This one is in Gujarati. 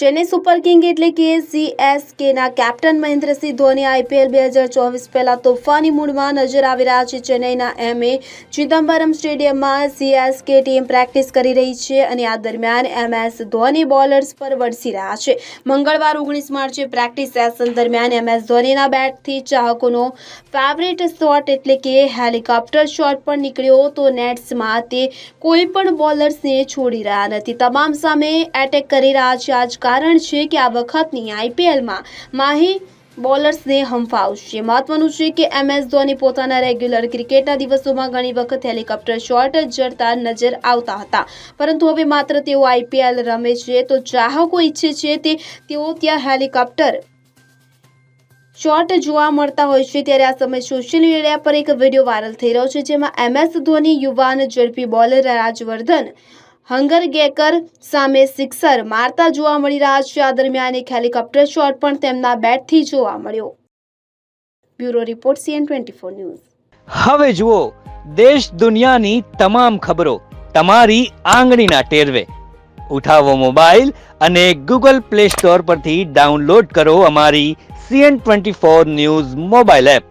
ચેન્નઈ સુપર કિંગ એટલે કે સીએસકેના કેપ્ટન મહેન્દ્રસિંહ ધોની આઈપીએલ બે હજાર ચોવીસ પહેલાં તોફાની મૂડમાં નજર આવી રહ્યા છે. ચેન્નઈના એમએ ચિદમ્બરમ સ્ટેડિયમમાં સીએસકે ટીમ પ્રેક્ટિસ કરી રહી છે અને આ દરમિયાન એમએસ ધોની બોલર્સ પર વરસી રહ્યા છે. મંગળવાર ઓગણીસ માર્ચે પ્રેક્ટિસ સેશન દરમિયાન એમએસ ધોનીના બેટથી ચાહકોનો ફેવરેટ શોટ એટલે કે હેલિકોપ્ટર શોટ પણ નીકળ્યો તો નેટ્સમાં તે કોઈ પણ બોલર્સને છોડી રહ્યા નથી. તમામ સામે એટેક કરી રહ્યા છે. આ જ કારણ છે કે આ વખતની આઈપીએલમાં માહી બોલર્સને હંફાવશે મહત્વનું છે કે એમએસ ધોની પોતાના રેગ્યુલર ક્રિકેટના દિવસોમાં ઘણી વખત હેલિકોપ્ટર શોટ જડતા નજર આવતા હતા. પરંતુ હવે માત્ર તેઓ આઈપીએલ રમે છે. તો ચાહકો ઈચ્છે છે તે તેઓ ત્યાં હેલિકોપ્ટર શોટ જોવા મળતા હોય છે. ત્યારે આ સમયે સોશિયલ મીડિયા પર એક વીડિયો વાયરલ થઈ રહ્યો છે જેમાં એમએસ ધોની યુવાન ઝડપી બોલર રાજવર્ધન હંગરગેકર સામે સિક્સર મારતા જોવા મળી રહ્યા છે. આ દરમિયાન એક હેલિકોપ્ટર શોટ પણ તેમના બેટથી જોવા મળ્યો. Bureau report CN twenty four news. હવે જુઓ, દેશ દુનિયાની તમામ ખબરો તમારી આંગળીના ટેરવે. ઉઠાવો મોબાઈલ અને ગૂગલ પ્લે સ્ટોર પરથી ડાઉનલોડ કરો અમારી CN twenty four news mobile app.